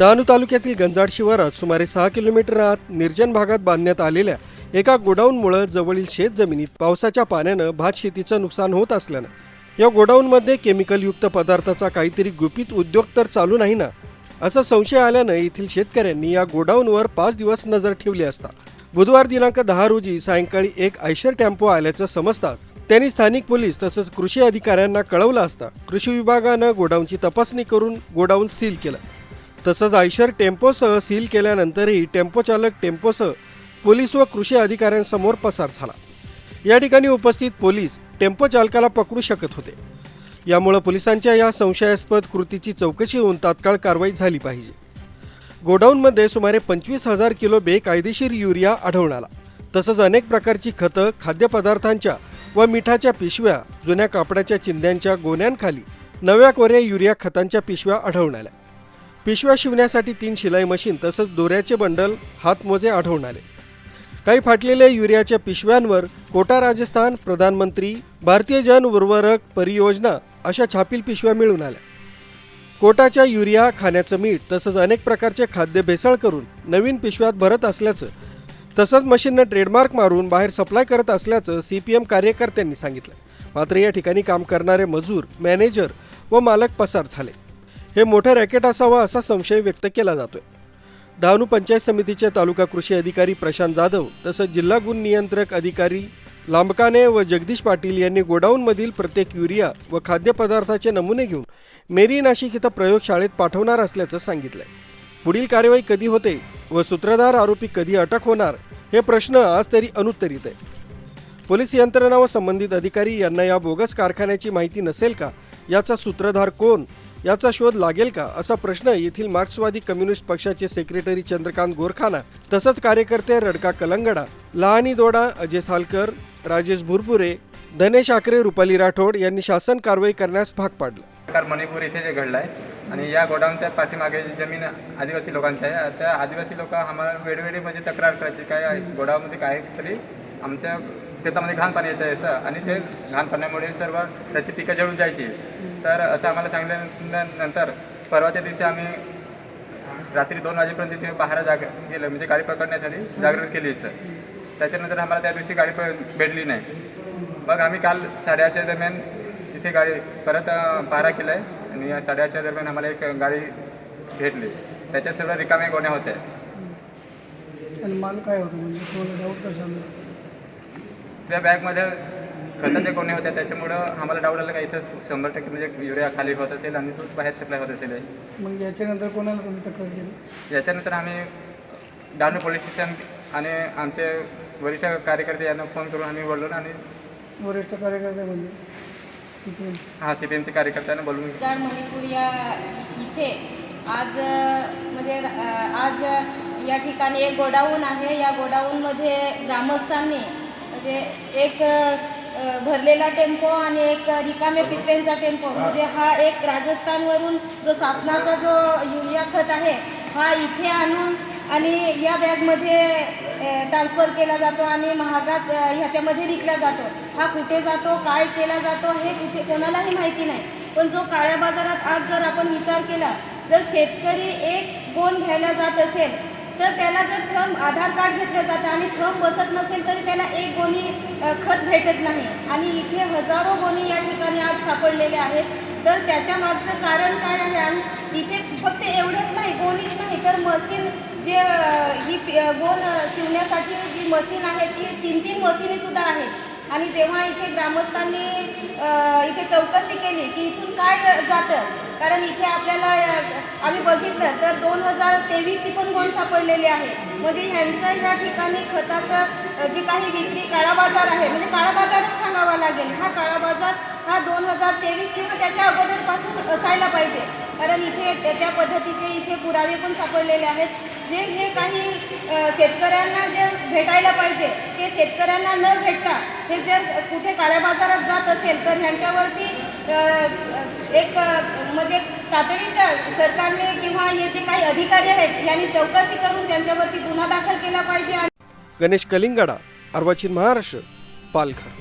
डहाणू तालुक्यातील गंजाड शिवारात सुमारे सहा किलोमीटर आत निर्जन भागात बांधण्यात आलेल्या एका गोडाऊनमुळं जवळील शेत जमिनीत पावसाच्या पाण्यानं भात शेतीचं नुकसान होत असल्यानं या गोडाऊनमध्ये केमिकलयुक्त पदार्थाचा काहीतरी गुपित उद्योग तर चालू नाही ना असा संशय आल्यानं येथील शेतकऱ्यांनी या गोडाऊनवर पाच दिवस नजर ठेवली असता. बुधवार दिनांक दहा रोजी सायंकाळी एक आयशर टेम्पो आल्याचं समजताच त्यांनी स्थानिक पोलीस तसंच कृषी अधिकाऱ्यांना कळवलं असता कृषी विभागानं गोडाऊनची तपासणी करून गोडाऊन सील केलं. तसंच आयशर टेम्पोसह सील केल्यानंतरही टेम्पो चालक टेम्पोसह पोलीस व कृषी अधिकाऱ्यांसमोर पसार झाला. या ठिकाणी उपस्थित पोलीस टेम्पो चालकाला पकडू शकत होते. यामुळं पोलिसांच्या या संशयास्पद कृतीची चौकशी होऊन तात्काळ कारवाई झाली पाहिजे. गोडाऊनमध्ये सुमारे पंचवीस हजार किलो बेकायदेशीर युरिया आढळून आला. तसंच अनेक प्रकारची खतं खाद्यपदार्थांच्या व मिठाच्या पिशव्या जुन्या कापडाच्या चिंध्यांच्या गोण्यांखाली नव्या कोऱ्या युरिया खतांच्या पिशव्या आढळून आल्या. पिशव्या शिवण्यासाठी तीन शिलाई मशीन तसंच दोऱ्याचे बंडल हातमोजे आढळून आले. काही फाटलेल्या युरियाच्या पिशव्यांवर कोटा राजस्थान प्रधानमंत्री भारतीय जन उर्वरक परियोजना अशा छापील पिशव्या मिळून आल्या. कोटाच्या युरिया खाण्याचं मीठ तसंच अनेक प्रकारचे खाद्य भेसळ करून नवीन पिशव्यात भरत असल्याचं तसंच मशीननं ट्रेडमार्क मारून बाहेर सप्लाय करत असल्याचं सी पी एम कार्यकर्त्यांनी सांगितलं. मात्र या ठिकाणी काम करणारे मजूर मॅनेजर व मालक पसार झाले. हे मोठं रॅकेट असावं असा संशय व्यक्त केला जातोय. डहाणू पंचायत समितीचे तालुका कृषी अधिकारी प्रशांत जाधव तसंच जिल्हा गुण नियंत्रक अधिकारी लांबकाने व जगदीश पाटील यांनी गोडाऊनमधील प्रत्येक युरिया व खाद्यपदार्थाचे नमुने घेऊन मेरी नाशिक इथं प्रयोगशाळेत पाठवणार असल्याचं सांगितलंय. पुढील कार्यवाही कधी होते व सूत्रधार आरोपी कधी अटक होणार हे प्रश्न आज तरी अनुत्तरित आहे. पोलीस यंत्रणा व संबंधित अधिकारी यांना या बोगस कारखान्याची माहिती नसेल का? याचा सूत्रधार कोण? याचा शोध लागेल का असा प्रश्न येथील मार्क्सवादी कम्युनिस्ट पक्षाचे सेक्रेटरी चंद्रकांत गोरखाना तसंच कार्यकर्ते रडका कलंगडा लहानी दोडा अजय सालकर राजेश भुरपुरे धनेश आकरे रुपाली राठोड यांनी शासन कारवाई करण्यास भाग पाडलं. प्रकार मणिपूर इथे जे घडलं आहे आणि या गोडाऊनच्या पाठीमागे जी जमीन आदिवासी लोकांची आहे त्या आदिवासी लोक आम्हाला वेळोवेळी म्हणजे तक्रार करायची काय गोडाऊनमध्ये काहीतरी आमच्या शेतामध्ये घाण पाणी येतं आहे असं. आणि ते घाण पाण्यामुळे सर्व त्याची पिकं जळून जायची. तर असं आम्हाला सांगितल्यानंतर परवाच्या दिवशी आम्ही रात्री दोन वाजेपर्यंत तिथे पहारा जाग गेलं. म्हणजे गाडी पकडण्यासाठी जागृत केली सर. त्याच्यानंतर आम्हाला त्या दिवशी गाडी प- भेटली नाही. मग आम्ही काल साडेआठच्या दरम्यान इथे गाडी परत पहारा केला आहे आणि या साडेआठच्या दरम्यान आम्हाला एक गाडी भेटली. त्याच्यात सर्व रिकाम्या गोण्या होत्या. आणि माल काय होतं? म्हणजे तुम्हाला डाऊट कशाला? त्या बॅगमध्ये खताच्या गोण्या होत्या त्याच्यामुळं आम्हाला डाऊट आला का इथं शंभर टक्के म्हणजे युरिया खाली होत असेल आणि तो बाहेर सप्लाय होत असेल. मग याच्यानंतर कोणाला तुम्ही तक्रार केली? याच्यानंतर आम्ही डहाणू पोलीस स्टेशन आणि आमचे वरिष्ठ कार्यकर्ते यांना फोन करून आम्ही बोललो आणि वरिष्ठ कार्यकर्ते म्हणजे सी पी एम हा सी पी एमचे कार्यकर्त्यांना बोलून मणिपूर या इथे आज म्हणजे आज या ठिकाणी एक गोडाऊन आहे. या गोडाऊनमध्ये ग्रामस्थांनी म्हणजे एक भरलेला टेम्पो आणि एक रिकामे पिशव्यांचा टेम्पो. म्हणजे हा एक राजस्थानवरून जो शासनाचा जो युरिया खत आहे हा इथे आणून आणि या बॅगमध्ये ट्रान्सफर केला जातो आणि महागात ह्याच्यामध्ये विकला जातो. हा कुठे जातो काय केला जातो हे कुठे कोणालाही माहिती नाही. पण जो काळ्या बाजारात आज जर आपण विचार केला जर शेतकरी एक गोन घ्यायला जात असेल तर त्याला जर थंब आधार कार्ड घेतलं जातं आणि थंब बसत नसेल तरी त्याला एक गोणी खत भेटत नाही. आणि इथे हजारो गोणी या ठिकाणी आज सापडलेले आहेत. तर त्याच्या मागचं कारण काय आहे आणि इथे फक्त एवढंच नाही गोणीच नाही. तर मशीन जे ही पि- गोण शिवण्यासाठी जी मशीन आहे ती तीन तीन मशीनीसुद्धा आहेत. आणि जेव्हा इथे ग्रामस्थांनी इथे चौकशी केली की इथून काय जातं? कारण इथे आपल्याला आम्ही बघितलं तर दोन हजार तेवीसची पण गोण सापडलेली आहे. म्हणजे ह्यांचं ह्या ठिकाणी खताचं जी काही विक्री काळा बाजार आहे म्हणजे काळा बाजारच सांगावा लागेल. हा काळा बाजार हा दोन हजार तेवीस किंवा त्याच्या अगोदरपासून असायला पाहिजे. कारण इथे त्या पद्धतीचे इथे पुरावे पण सापडलेले आहेत. जे हे काही शेतकऱ्यांना जे भेटायला पाहिजे ते शेतकऱ्यांना न भेटता हे जर कुठे काळ्या बाजारात जात असेल तर ह्यांच्यावरती एक म्हणजे तातडीच्या सरकारने किंवा हे जे काही अधिकारी आहेत यांनी चौकशी करून त्यांच्यावरती गुन्हा दाखल केला पाहिजे गणेश कलिंगडा अर्वाचीन महाराष्ट्र पालघर.